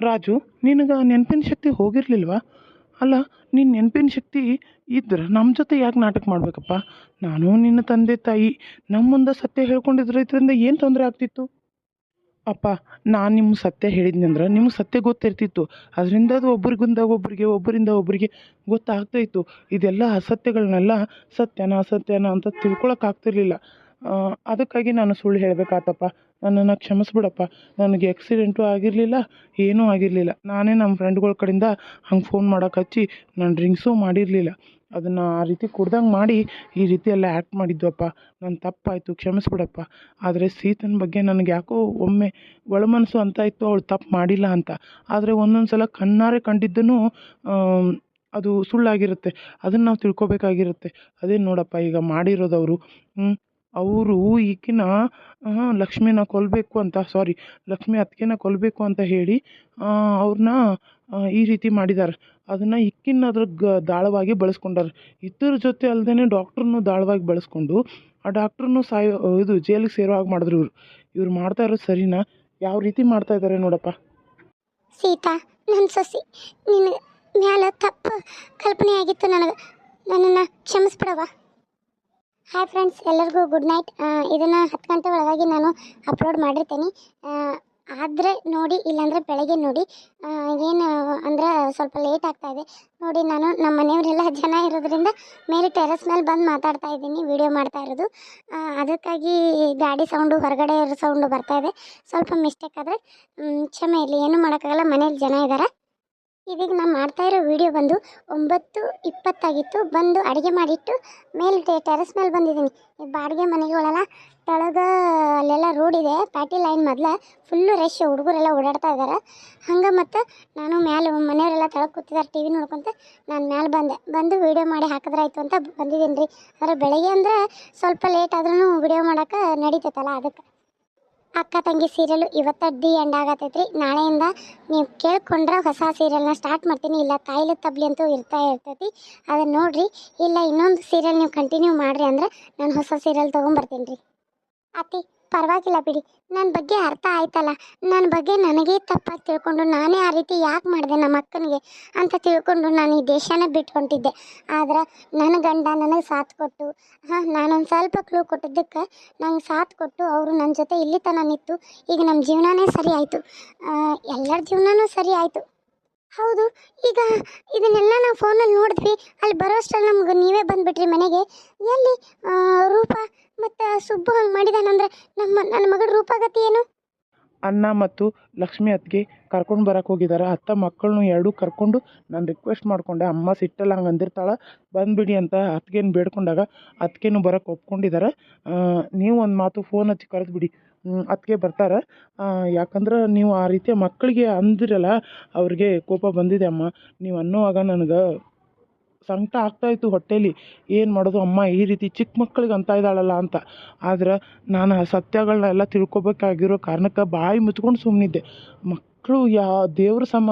ರಾಜು, ನಿನಗೆ ನೆನಪಿನ ಶಕ್ತಿ ಹೋಗಿರ್ಲಿಲ್ವಾ? ಅಲ್ಲ ನಿನ್ನ ನೆನಪಿನ ಶಕ್ತಿ ಇದ್ರೆ ನಮ್ಮ ಜೊತೆ ಯಾಕೆ ನಾಟಕ ಮಾಡಬೇಕಪ್ಪ? ನಾನು ನಿನ್ನ ತಂದೆ ತಾಯಿ. ನಮ್ಮ ಮುಂದೆ ಸತ್ಯ ಹೇಳ್ಕೊಂಡಿದ್ರೆ ಇದರಿಂದ ಏನು ತೊಂದರೆ ಆಗ್ತಿತ್ತು? ಅಪ್ಪ, ನಾನು ನಿಮ್ಮ ಸತ್ಯ ಹೇಳಿದ್ನಂದ್ರೆ ನಿಮ್ಗೆ ಸತ್ಯ ಗೊತ್ತಿರ್ತಿತ್ತು. ಅದರಿಂದ ಅದು ಒಬ್ರಿಗಿಂದ ಒಬ್ಬರಿಗೆ ಒಬ್ಬರಿಂದ ಒಬ್ಬರಿಗೆ ಗೊತ್ತಾಗ್ತಾ ಇತ್ತು. ಇದೆಲ್ಲ ಅಸತ್ಯಗಳನ್ನೆಲ್ಲ ಸತ್ಯನ ಅಸತ್ಯನ ಅಂತ ತಿಳ್ಕೊಳಕ್ಕೆ ಆಗ್ತಿರ್ಲಿಲ್ಲ. ಅದಕ್ಕಾಗಿ ನಾನು ಸುಳ್ಳು ಹೇಳಬೇಕಾತಪ್ಪ. ನನ್ನನ್ನು ಕ್ಷಮಿಸ್ಬಿಡಪ್ಪ. ನನಗೆ ಆಕ್ಸಿಡೆಂಟು ಆಗಿರಲಿಲ್ಲ, ಏನೂ ಆಗಿರಲಿಲ್ಲ. ನಾನೇ ನಮ್ಮ ಫ್ರೆಂಡ್ಗಳ ಕಡೆಯಿಂದ ಹಂಗೆ ಫೋನ್ ಮಾಡೋಕೆ ಹಚ್ಚಿ ನಾನು ಡ್ರಿಂಕ್ಸೂ ಮಾಡಿರಲಿಲ್ಲ. ಅದನ್ನು ಆ ರೀತಿ ಕುಡ್ದಂಗೆ ಮಾಡಿ ಈ ರೀತಿ ಎಲ್ಲ ಆ್ಯಕ್ಟ್ ಮಾಡಿದ್ವಪ್ಪ. ನನ್ನ ತಪ್ಪಾಯಿತು, ಕ್ಷಮಿಸ್ಬಿಡಪ್ಪ. ಆದರೆ ಸೀತನ ಬಗ್ಗೆ ನನಗೆ ಯಾಕೋ ಒಮ್ಮೆ ಒಳಮನಸ್ಸು ಅಂತ ಇತ್ತು, ಅವಳು ತಪ್ಪು ಮಾಡಿಲ್ಲ ಅಂತ. ಆದರೆ ಒಂದೊಂದು ಸಲ ಕಣ್ಣಾರೆ ಕಂಡಿದ್ದೂ ಅದು ಸುಳ್ಳಾಗಿರುತ್ತೆ. ಅದನ್ನು ನಾವು ತಿಳ್ಕೊಬೇಕಾಗಿರುತ್ತೆ. ಅದೇ ನೋಡಪ್ಪ, ಈಗ ಮಾಡಿರೋದವರು. ಹ್ಞೂ ಅವರು ಈಕಿನ ಲಕ್ಷ್ಮೀನ ಕೊಲ್ಲಬೇಕು ಅಂತ ಸಾರಿ ಲಕ್ಷ್ಮಿ ಅತ್ತಿಗೆನ ಕೊಲ್ಲಬೇಕು ಅಂತ ಹೇಳಿ ಅವ್ರನ್ನ ಈ ರೀತಿ ಮಾಡಿದ್ದಾರೆ ಅದನ್ನು ಇಕ್ಕಿನ ಅದ್ರ ಗ, ದಾಳವಾಗಿ ಬಳಸ್ಕೊಂಡಾರೆ. ಇದ್ರ ಜೊತೆ ಅಲ್ಲದೇ ಡಾಕ್ಟ್ರನ್ನು ದಾಳವಾಗಿ ಬಳಸ್ಕೊಂಡು, ಆ ಡಾಕ್ಟ್ರನ್ನು ಸಾಯೋ, ಇದು ಜೈಲಿಗೆ ಸೇರೋ ಹಾಗೆ ಮಾಡಿದ್ರು ಇವರು. ಇವ್ರು ಮಾಡ್ತಾ ಇರೋ ಸರಿನಾ? ಯಾವ ರೀತಿ ಮಾಡ್ತಾ ಇದ್ದಾರೆ ನೋಡಪ್ಪ. ಸೀತಾ ನನ್ನ ಸೊಸಿ, ನಿನ್ನ ಮ್ಯಾಲ ತಪ್ಪು ಕಲ್ಪನೆ ಆಗಿತ್ತು ನನಗೆ. ನನ್ನನ್ನು ಕ್ಷಮಿಸ್ಬಿಡವ ಹಾಯ್ ಫ್ರೆಂಡ್ಸ್ ಎಲ್ಲರಿಗೂ ಗುಡ್ ನೈಟ್ ಇದನ್ನು ಹತ್ತು ಗಂಟೆ ಒಳಗಾಗಿ ನಾನು ಅಪ್ಲೋಡ್ ಮಾಡಿರ್ತೀನಿ. ಆದರೆ ನೋಡಿ, ಇಲ್ಲಾಂದರೆ ಬೆಳಗ್ಗೆ ನೋಡಿ. ಏನು, ಅಂದ್ರೆ ಸ್ವಲ್ಪ ಲೇಟ್ ಆಗ್ತಾ ಇದೆ. ನೋಡಿ, ನಾನು ನಮ್ಮ ಮನೆಯವರೆಲ್ಲ ಜನ ಇರೋದ್ರಿಂದ ಮೇಲೆ ಟೆರೆಸ್ ಮೇಲೆ ಬಂದು ಮಾತಾಡ್ತಾ ಇದ್ದೀನಿ ವಿಡಿಯೋ ಮಾಡ್ತಾ ಇರೋದು. ಅದಕ್ಕಾಗಿ ಗಾಡಿ ಸೌಂಡು ಹೊರಗಡೆ ಸೌಂಡು ಬರ್ತಾ ಇದೆ. ಸ್ವಲ್ಪ ಮಿಸ್ಟೇಕ್ ಆದರೆ ಕ್ಷಮೆ ಇರಲಿ, ಏನೂ ಮಾಡೋಕ್ಕಾಗಲ್ಲ ಮನೇಲಿ ಜನ ಇದ್ದಾರೆ ಇದೀಗ ನಾನು ಮಾಡ್ತಾ ಇರೋ ವಿಡಿಯೋ ಬಂದು ಒಂಬತ್ತು ಇಪ್ಪತ್ತಾಗಿತ್ತು. ಬಂದು ಅಡುಗೆ ಮಾಡಿಟ್ಟು ಮೇಲೆ ಟೆರೆಸ್ ಮೇಲೆ ಬಂದಿದ್ದೀನಿ. ಈ ಬಾಡಿಗೆ ಮನೆಗಳೆಲ್ಲ ಕೆಳಗೆ ಅಲ್ಲೆಲ್ಲ ರೋಡ್ ಇದೆ. ಪ್ಯಾಟಿ ಲೈನ್ ಮೊದಲ ಫುಲ್ಲು ರಶ್ ಹುಡುಗರೆಲ್ಲ ಓಡಾಡ್ತಾ ಇದ್ದಾರೆ ಹಂಗೆ ಮತ್ತು ನಾನು ಮ್ಯಾಲೆ ಮನೆಯವರೆಲ್ಲ ತಳಕ್ಕೆ ಕೂತಿದ್ದಾರೆ ಟಿ ವಿ ನೋಡ್ಕೊಂತ ನಾನು ಮ್ಯಾಲೆ ಬಂದೆ. ಬಂದು ವೀಡಿಯೋ ಮಾಡಿ ಹಾಕಿದ್ರಾಯ್ತು ಅಂತ ಬಂದಿದ್ದೀನಿ ರೀ. ಆದರೆ ಬೆಳಗ್ಗೆ ಅಂದರೆ ಸ್ವಲ್ಪ ಲೇಟ್ ಆದ್ರೂ ವಿಡಿಯೋ ಮಾಡೋಕೆ ನಡೀತೈತಲ್ಲ ಅದಕ್ಕೆ. ಅಕ್ಕ ತಂಗಿ ಸೀರಿಯಲ್ ಇವತ್ತು ಡಿ ಎಂಡ್ ಆಗತೈತ್ರಿ ನಾಳೆಯಿಂದ ನೀವು ಕೇಳ್ಕೊಂಡ್ರೆ ಹೊಸ ಸೀರಿಯಲ್ನ ಸ್ಟಾರ್ಟ್ ಮಾಡ್ತೀನಿ. ಇಲ್ಲ ತಾಯಿಲ ತಬ್ಲಿ ಅಂತೂ ಇರ್ತಾ ಇರ್ತೈತಿ. ಅದನ್ನ ನೋಡಿರಿ. ಇಲ್ಲ ಇನ್ನೊಂದು ಸೀರಿಯಲ್ ನೀವು ಕಂಟಿನ್ಯೂ ಮಾಡ್ರಿ ಅಂದ್ರೆ ನಾನು ಹೊಸ ಸೀರಿಯಲ್ ತೊಗೊಂಬರ್ತೀನಿ ರೀ. ಅತಿ ಪರವಾಗಿಲ್ಲ ಬಿಡಿ. ನನ್ನ ಬಗ್ಗೆ ಅರ್ಥ ಆಯ್ತಲ್ಲ. ನನ್ನ ಬಗ್ಗೆ ನನಗೇ ತಪ್ಪಾಗಿ ತಿಳ್ಕೊಂಡು ನಾನೇ ಆ ರೀತಿ ಯಾಕೆ ಮಾಡಿದೆ ನಮ್ಮ ಅಕ್ಕನಿಗೆ ಅಂತ ತಿಳ್ಕೊಂಡು ನಾನು ಈ ದೇಶನ ಬಿಟ್ಕೊಂಡಿದ್ದೆ. ಆದ್ರೆ ನನ್ನ ಗಂಡ ನನಗೆ ಸಾಥ್ ಕೊಟ್ಟು, ಹಾಂ, ನಾನೊಂದು ಸ್ವಲ್ಪ ಕ್ಲೂ ಕೊಟ್ಟಿದ್ದಕ್ಕೆ ನಂಗೆ ಸಾಥ್ ಕೊಟ್ಟು ಅವರು ನನ್ನ ಜೊತೆ ಇಲ್ಲಿ ತನಕ ನಿಂತು ಈಗ ನಮ್ಮ ಜೀವನನೇ ಸರಿ ಆಯಿತು. ಎಲ್ಲರ ಜೀವನನೂ ಸರಿ ಆಯಿತು. ಹೌದು, ಈಗ ಇದನ್ನೆಲ್ಲ ನಾವು ಫೋನಲ್ಲಿ ನೋಡಿದ್ವಿ, ಅಲ್ಲಿ ಬರೋಷ್ಟ್ರಲ್ಲಿ ನಮ್ಗೆ ನೀವೇ ಬಂದುಬಿಟ್ರಿ ಮನೆಗೆ. ಎಲ್ಲಿ ರೂಪ ಮತ್ತು ಸುಬ್ಬು ಹಂಗೆ ಮಾಡಿದಾನಂದ್ರೆ ನಮ್ಮ, ನನ್ನ ಮಗಳ ರೂಪಗತಿ ಏನು? ಅಣ್ಣ ಮತ್ತು ಲಕ್ಷ್ಮಿ ಅತ್ತಿಗೆ ಕರ್ಕೊಂಡು ಬರಕ್ಕೆ ಹೋಗಿದ್ದಾರೆ ಅತ್ತ ಮಕ್ಕಳನ್ನು ಎರಡೂ ಕರ್ಕೊಂಡು ನಾನು ರಿಕ್ವೆಸ್ಟ್ ಮಾಡಿಕೊಂಡೆ. ಅಮ್ಮ ಸಿಟ್ಟಲ್ಲಿ ಹಂಗೆ ಅಂದಿರ್ತಾಳೆ ಬಂದುಬಿಡಿ ಅಂತ ಅತ್ತಿಗೆನ ಬೇಡ್ಕೊಂಡಾಗ ಅತ್ತಿಗೆನೂ ಬರೋಕ್ಕೆ ಒಪ್ಕೊಂಡಿದ್ದಾರೆ ನೀವು ಒಂದು ಮಾತು ಫೋನ್ ಹಚ್ಚಿ ಕರೆದ್ಬಿಡಿ ಅತ್ತಿಗೆ ಬರ್ತಾರೆ. ಯಾಕಂದ್ರೆ ನೀವು ಆ ರೀತಿಯ ಮಕ್ಕಳಿಗೆ ಅಂದಿರಲ್ಲ, ಅವ್ರಿಗೆ ಕೋಪ ಬಂದಿದೆ ಅಮ್ಮ. ನೀವು ಅನ್ನುವಾಗ ನನಗೆ ಸಂಕಟ ಆಗ್ತಾಯಿತ್ತು ಹೊಟ್ಟೆಲಿ. ಏನು ಮಾಡೋದು? ಅಮ್ಮ, ಈ ರೀತಿ ಚಿಕ್ಕ ಮಕ್ಕಳಿಗೆ ಅಂತ ಇದ್ದಾಳಲ್ಲ ಅಂತ. ಆದ್ರೆ ನಾನು ಆ ಸತ್ಯಗಳನ್ನೆಲ್ಲ ತಿಳ್ಕೊಬೇಕಾಗಿರೋ ಕಾರಣಕ್ಕೆ ಬಾಯಿ ಮುಚ್ಕೊಂಡು ಸುಮ್ಮನಿದ್ದೆ ಮಕ್ಕಳು ಯಾ, ದೇವ್ರ ಸಮ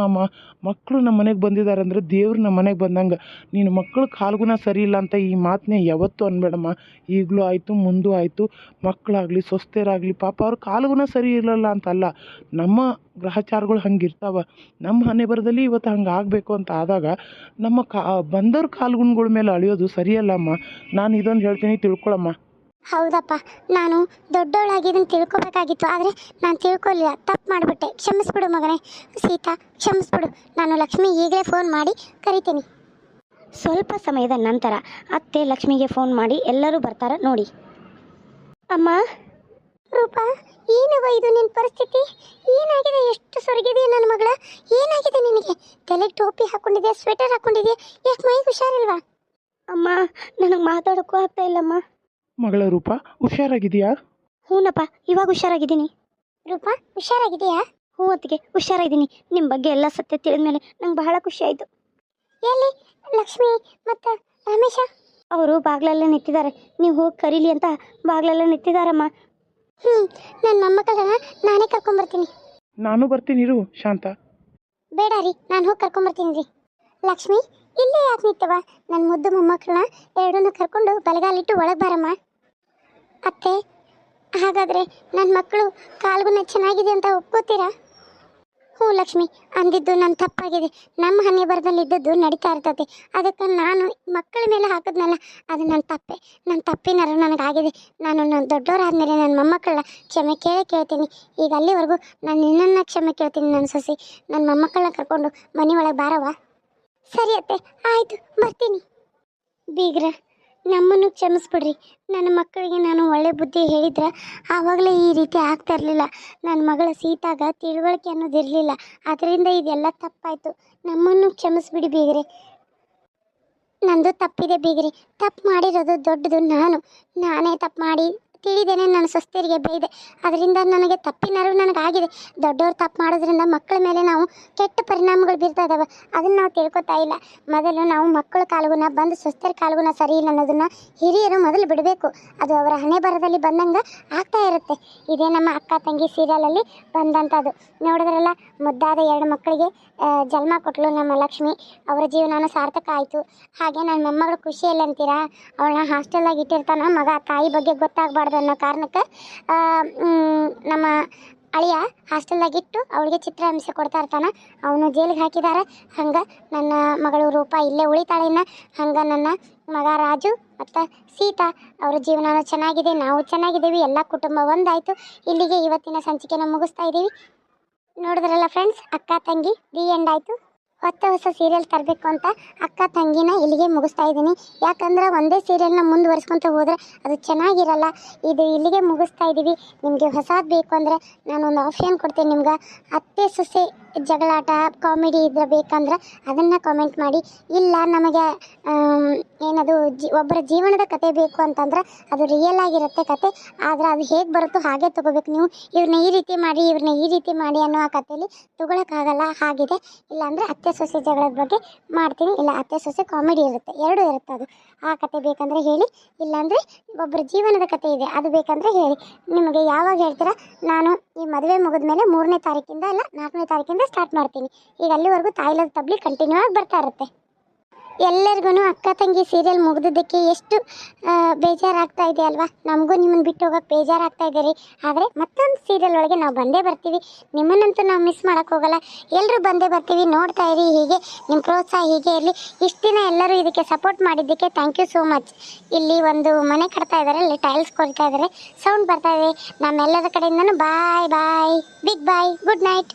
ಮಕ್ಕಳು ನಮ್ಮ ಮನೆಗೆ ಬಂದಿದ್ದಾರೆ ಅಂದರೆ ದೇವ್ರು ನಮ್ಮ ಮನೆಗೆ ಬಂದಂಗೆ. ನೀನು ಮಕ್ಕಳು ಕಾಲ್ಗುಣ ಸರಿ ಇಲ್ಲ ಅಂತ ಈ ಮಾತನ್ನೇ ಯಾವತ್ತೂ ಅನ್ಬೇಡಮ್ಮ. ಈಗಲೂ ಆಯಿತು, ಮುಂದೂ ಆಯಿತು. ಮಕ್ಕಳಾಗಲಿ, ಸ್ವಸ್ಥರಾಗಲಿ, ಪಾಪ ಅವ್ರ ಕಾಲ್ಗುಣ ಸರಿ ಇರಲ್ಲ ಅಂತಲ್ಲ. ನಮ್ಮ ಗ್ರಹಚಾರಗಳು ಹಂಗೆ ಇರ್ತಾವೆ ನಮ್ಮ ಹಣೆ ಬರದಲ್ಲಿ ಇವತ್ತು ಹಂಗೆ ಆಗಬೇಕು ಅಂತ ಆದಾಗ ನಮ್ಮ ಕಾ, ಬಂದವ್ರ ಕಾಲ್ಗುಣಗಳ ಮೇಲೆ ಅಳಿಯೋದು ಸರಿಯಲ್ಲಮ್ಮ. ನಾನು ಇದೊಂದು ಹೇಳ್ತೀನಿ ತಿಳ್ಕೊಳಮ್ಮ. ಹೌದಪ್ಪ ನಾನು ದೊಡ್ಡವಳಾಗಿದ್ದನ್ನು ತಿಳ್ಕೊಬೇಕಾಗಿತ್ತು ಆದರೆ ನಾನು ತಿಳ್ಕೊಲಿಲ್ಲ ತಪ್ಪು ಮಾಡಿಬಿಟ್ಟೆ. ಕ್ಷಮಿಸ್ಬಿಡು ಮಗನೇ. ಸೀತಾ ಕ್ಷಮಿಸ್ಬಿಡು. ನಾನು ಲಕ್ಷ್ಮಿ ಈಗಲೇ ಫೋನ್ ಮಾಡಿ ಕರಿತೀನಿ. ಸ್ವಲ್ಪ ಸಮಯದ ನಂತರ ಅತ್ತೆ ಲಕ್ಷ್ಮಿಗೆ ಫೋನ್ ಮಾಡಿ ಎಲ್ಲರೂ ಬರ್ತಾರ ನೋಡಿ. ಅಮ್ಮ ರೂಪಾ ಏನವ ಇದು ನಿನ್ನ ಪರಿಸ್ಥಿತಿ? ಏನಾಗಿದೆ? ಎಷ್ಟು ಸೊರಗಿದೆಯಾ ನನ್ನ ಮಗಳ? ಏನಾಗಿದೆ ನಿನಗೆ? ತಲೆಗೆ ಟೋಪಿ ಹಾಕೊಂಡಿದ್ಯಾ ಸ್ವೆಟರ್ ಹಾಕೊಂಡಿದ್ಯಾ? ಯಾಕೆ ಮೈಗೆ ಹುಷಾರಿಲ್ವಾ? ಅಮ್ಮ ನನಗೆ ಮಾತಾಡೋಕ್ಕೂ ಆಗ್ತಾ ಇಲ್ಲಮ್ಮ. ಮಗಳ ರೂಪ ಹುಷಾರಾಗಿದೆಯಾ? ಹೂನಪ್ಪ ಇವಾಗ ಹುಷಾರಾಗಿದ್ದೀನಿ. ರೂಪಾ ಹುಷಾರಾಗಿದೆಯಾ ಹ್ಞೂ ಅತ್ತಿಗೆ ಹುಷಾರಾಗಿದ್ದೀನಿ. ನಿಮ್ಮ ಬಗ್ಗೆ ಎಲ್ಲ ಸತ್ಯ ತಿಳಿದ ಮೇಲೆ ನಂಗೆ ಬಹಳ ಖುಷಿ ಆಯಿತು. ಎಲ್ಲಿ? ಲಕ್ಷ್ಮಿ ಮತ್ತು ರಮೇಶ? ಅವರು ಬಾಗ್ಲಲ್ಲೇ ನಿಂತಿದ್ದಾರೆ. ನೀವು ಹೋಗಿ ಕರೀಲಿ ಅಂತ ಬಾಗ್ಲಲ್ಲೇ ನಿಂತಿದ್ದಾರಮ್ಮ. ಹ್ಞೂ ನನ್ನ ಮೊಮ್ಮಕ್ಕಳನ್ನ ನಾನೇ ಕರ್ಕೊಂಬರ್ತೀನಿ. ನಾನು ಬರ್ತೀನಿ ಇರು ಶಾಂತ. ಬೇಡ ರೀ ನಾನು ಹೋಗಿ ಕರ್ಕೊಂಬರ್ತೀನಿ ರೀ. ಲಕ್ಷ್ಮಿ ಇಲ್ಲೇ ಯಾಕೆ ನಿಂತವ ನನ್ನ ಮುದ್ದು ಮೊಮ್ಮಕ್ಕಳನ್ನ ಎರಡನ್ನೂ ಕರ್ಕೊಂಡು ಬಲಗಾಲಿಟ್ಟು ಒಳಗೆ ಬಾರಮ್ಮ. ಅತ್ತೆ, ಹಾಗಾದರೆ ನನ್ನ ಮಕ್ಕಳು ಕಾಲ್ಗುಣ ಚೆನ್ನಾಗಿದೆ ಅಂತ ಒಪ್ಕೋತೀರಾ ಹ್ಞೂ ಲಕ್ಷ್ಮಿ, ಅಂದಿದ್ದು ನನ್ನ ತಪ್ಪಾಗಿದೆ. ನಮ್ಮ ಹಣೆ ಬರದಲ್ಲಿ ಇದ್ದದ್ದು ನಡೀತಾ ಇರ್ತದೆ. ಅದಕ್ಕೆ ನಾನು ಮಕ್ಕಳ ಮೇಲೆ ಹಾಕಿದ್ನಲ್ಲ, ಅದು ನನ್ನ ತಪ್ಪೆ. ನನ್ನ ತಪ್ಪಿನಾರು ನನಗಾಗಿದೆ. ನಾನು ನನ್ನ ದೊಡ್ಡವರಾದ್ಮೇಲೆ ನನ್ನ ಮೊಮ್ಮಕ್ಕಳನ್ನ ಕ್ಷಮೆ ಕೇಳೇ ಕೇಳ್ತೀನಿ. ಈಗ ಅಲ್ಲಿವರೆಗೂ ನಾನು ನಿನ್ನನ್ನು ಕ್ಷಮೆ ಕೇಳ್ತೀನಿ ನನ್ನ ಸಸಿ. ನನ್ನ ಮೊಮ್ಮಕ್ಕಳನ್ನ ಕರ್ಕೊಂಡು ಮನೆ ಒಳಗೆ ಬಾರವ್ವ? ಸರಿ ಅತ್ತೆ, ಆಯಿತು, ಬರ್ತೀನಿ. ಬೀಗ್ರ ನಮ್ಮನ್ನು ಕ್ಷಮಿಸ್ಬಿಡ್ರಿ. ನನ್ನ ಮಕ್ಕಳಿಗೆ ನಾನು ಒಳ್ಳೆ ಬುದ್ಧಿ ಹೇಳಿದ್ರೆ ಆವಾಗಲೇ ಈ ರೀತಿ ಆಗ್ತಾ ಇರಲಿಲ್ಲ. ನನ್ನ ಮಗಳ ಸೀತಾಗ ತಿಳುವಳಿಕೆ ಅನ್ನೋದು ಇರಲಿಲ್ಲ. ಅದರಿಂದ ಇದೆಲ್ಲ ತಪ್ಪಾಯಿತು. ನಮ್ಮನ್ನು ಕ್ಷಮಿಸ್ಬಿಡಿ ಬೀಗ್ರಿ. ನಂದು ತಪ್ಪಿದೆ ಬೀಗ್ರಿ. ತಪ್ಪು ಮಾಡಿರೋದು ದೊಡ್ಡದು ನಾನು. ನಾನೇ ತಪ್ಪು ಮಾಡಿ ತಿಳಿದೇನೆ ನನ್ನ ಸ್ವಸ್ಥರಿಗೆ ಬೈದೆ ಅದರಿಂದ ನನಗೆ ತಪ್ಪಿನಾರು ನನಗಾಗಿದೆ. ದೊಡ್ಡವರು ತಪ್ಪು ಮಾಡೋದ್ರಿಂದ ಮಕ್ಕಳ ಮೇಲೆ ನಾವು ಕೆಟ್ಟ ಪರಿಣಾಮಗಳು ಬೀರ್ತಾ ಇದ್ದಾವೆ. ಅದನ್ನು ನಾವು ತಿಳ್ಕೊತಾ ಇಲ್ಲ. ಮೊದಲು ನಾವು ಮಕ್ಕಳ ಕಾಲುಗುಣ, ಬಂದು ಸ್ವಸ್ಥರ ಕಾಲುಗುಣ ಸರಿ ಇಲ್ಲ ಅನ್ನೋದನ್ನ ಹಿರಿಯರು ಮೊದಲು ಬಿಡಬೇಕು. ಅದು ಅವರ ಹಣೆ ಬರದಲ್ಲಿ ಬಂದಂಗೆ ಆಗ್ತಾ ಇರುತ್ತೆ. ಇದೇ ನಮ್ಮ ಅಕ್ಕ ತಂಗಿ ಸೀರಿಯಲಲ್ಲಿ ಬಂದಂಥದ್ದು ನೋಡಿದ್ರಲ್ಲ, ಮುದ್ದಾದ ಎರಡು ಮಕ್ಕಳಿಗೆ ಜನ್ಮ ಕೊಟ್ಟಳು ನಮ್ಮ ಲಕ್ಷ್ಮಿ. ಅವರ ಜೀವನನೂ ಸಾರ್ಥಕ ಆಯಿತು. ಹಾಗೆ ನನ್ನ ಮೊಮ್ಮಗಳು ಖುಷಿಯಲ್ಲಿ ಅಂತೀರಾ? ಅವಳನ್ನ ಹಾಸ್ಟೆಲ್ದಾಗ ಇಟ್ಟಿರ್ತಾನ ಮಗ, ತಾಯಿ ಬಗ್ಗೆ ಗೊತ್ತಾಗಬಾರ್ದು. ಅನ್ನೋ ಕಾರಣಕ್ಕೆ ನಮ್ಮ ಅಳಿಯ ಹಾಸ್ಟೆಲ್ದಾಗ ಇಟ್ಟು ಅವಳಿಗೆ ಚಿತ್ರಹಿಂಸೆ ಕೊಡ್ತಾ ಇರ್ತಾನೆ. ಅವನು ಜೈಲಿಗೆ ಹಾಕಿದ್ದಾರೆ ಹಂಗೆ ನನ್ನ ಮಗಳು ರೂಪ ಇಲ್ಲೇ ಉಳಿತಾಳೆ ಹಂಗೆ ನನ್ನ ಮಗ ರಾಜು ಮತ್ತು ಸೀತಾ ಅವರ ಜೀವನ ಚೆನ್ನಾಗಿದೆ. ನಾವು ಚೆನ್ನಾಗಿದ್ದೀವಿ. ಎಲ್ಲ ಕುಟುಂಬ ಒಂದಾಯಿತು. ಇಲ್ಲಿಗೆ ಇವತ್ತಿನ ಸಂಚಿಕೆನ ಮುಗಿಸ್ತಾ ಇದ್ದೀವಿ ನೋಡಿದ್ರಲ್ಲ ಫ್ರೆಂಡ್ಸ್ ಅಕ್ಕ, ತಂಗಿ ದಿ ಎಂಡ್ ಆಯಿತು. ಹೊಸ ಹೊಸ ಸೀರಿಯಲ್ ತರಬೇಕು ಅಂತ ಅಕ್ಕ ತಂಗಿನ ಇಲ್ಲಿಗೆ ಮುಗಿಸ್ತಾ ಇದ್ದೀನಿ. ಯಾಕಂದ್ರೆ ಒಂದೇ ಸೀರಿಯಲ್ನ ಮುಂದುವರಿಸ್ಕೊತ ಹೋದರೆ ಅದು ಚೆನ್ನಾಗಿರಲ್ಲ. ಇದು ಇಲ್ಲಿಗೆ ಮುಗಿಸ್ತಾ ಇದ್ದೀವಿ. ನಿಮಗೆ ಹೊಸದು ಬೇಕು ಅಂದರೆ ನಾನೊಂದು ಆಪ್ಷನ್ ಕೊಡ್ತೀನಿ ನಿಮ್ಗೆ. ಅತ್ತೆ ಸೊಸೆ ಜಗಳಾಟ ಕಾಮಿಡಿ ಇದ್ರೆ ಬೇಕಂದ್ರೆ ಅದನ್ನು ಕಾಮೆಂಟ್ ಮಾಡಿ. ಇಲ್ಲ ನಮಗೆ ಏನದು ಜಿ, ಒಬ್ಬರ ಜೀವನದ ಕತೆ ಬೇಕು ಅಂತಂದ್ರೆ ಅದು ರಿಯಲ್ ಆಗಿರುತ್ತೆ ಕತೆ. ಆದರೆ ಅದು ಹೇಗೆ ಬರುತ್ತೋ ಹಾಗೆ ತೊಗೋಬೇಕು ನೀವು. ಇವ್ರನ್ನ ಈ ರೀತಿ ಮಾಡಿ ಇವ್ರನ್ನ ಈ ರೀತಿ ಮಾಡಿ ಅನ್ನೋ ಆ ಕಥೆಯಲ್ಲಿ ತೊಗೊಳಕ್ಕಾಗಲ್ಲ, ಹಾಗಿದೆ. ಇಲ್ಲಾಂದರೆ ಅತ್ತೆ ಸೊಸೆ ಜಗಳದ ಬಗ್ಗೆ ಮಾಡ್ತೀನಿ. ಇಲ್ಲ, ಅತ್ತೆ ಸೊಸೆ ಕಾಮಿಡಿ ಇರುತ್ತೆ. ಎರಡೂ ಇರುತ್ತೆ ಅದು. ಆ ಕತೆ ಬೇಕಂದರೆ ಹೇಳಿ, ಇಲ್ಲಾಂದರೆ ಒಬ್ಬರ ಜೀವನದ ಕತೆ ಇದೆ, ಅದು ಬೇಕಂದರೆ ಹೇಳಿ. ನಿಮಗೆ ಯಾವಾಗ ಹೇಳ್ತೀರಾ? ನಾನು ಈ ಮದುವೆ ಮುಗಿದ್ಮೇಲೆ ಮೂರನೇ ತಾರೀಕಿಂದ ಇಲ್ಲ ನಾಲ್ಕನೇ ತಾರೀಕಿಂದ ಸ್ಟಾರ್ಟ್ ಮಾಡ್ತೀನಿ. ಈಗ ಅಲ್ಲಿವರೆಗೂ ತಾಯಿಲದ ತಬ್ಲಿ ಕಂಟಿನ್ಯೂ ಆಗಿ ಬರ್ತಾ ಇರುತ್ತೆ. ಎಲ್ಲರಿಗೂ ಅಕ್ಕ ತಂಗಿ ಸೀರಿಯಲ್ ಮುಗಿದಿದ್ದಕ್ಕೆ ಎಷ್ಟು ಬೇಜಾರಾಗ್ತಾ ಇದೆ ಅಲ್ವಾ ನಮಗೂ ನಿಮ್ಮನ್ನು ಬಿಟ್ಟು ಹೋಗೋಕೆ ಬೇಜಾರಾಗ್ತಾ ಇದೆ ರೀ. ಆದರೆ ಮತ್ತೊಂದು ಸೀರಿಯಲ್ ಒಳಗೆ ನಾವು ಬಂದೇ ಬರ್ತೀವಿ. ನಿಮ್ಮನ್ನಂತೂ ನಾವು ಮಿಸ್ ಮಾಡೋಕ್ಕೆ ಹೋಗಲ್ಲ. ಎಲ್ಲರೂ ಬಂದೇ ಬರ್ತೀವಿ, ನೋಡ್ತಾ ಇರಿ, ಹೀಗೆ ನಿಮ್ಮ ಪ್ರೋತ್ಸಾಹ ಹೀಗೆ ಇರಲಿ. ಇಷ್ಟು ದಿನ ಎಲ್ಲರೂ ಇದಕ್ಕೆ ಸಪೋರ್ಟ್ ಮಾಡಿದ್ದಕ್ಕೆ ಥ್ಯಾಂಕ್ ಯು ಸೋ ಮಚ್ ಇಲ್ಲಿ ಒಂದು ಮನೆ ಕಟ್ತಾ ಇದ್ದಾರೆ ಅಲ್ಲಿ ಟೈಲ್ಸ್ ಕೊಡ್ತಾ ಇದ್ದಾರೆ ಸೌಂಡ್ ಬರ್ತಾ ಇದೆ. ನಮ್ಮೆಲ್ಲರ ಕಡೆಯಿಂದನೂ bye bye big boy good night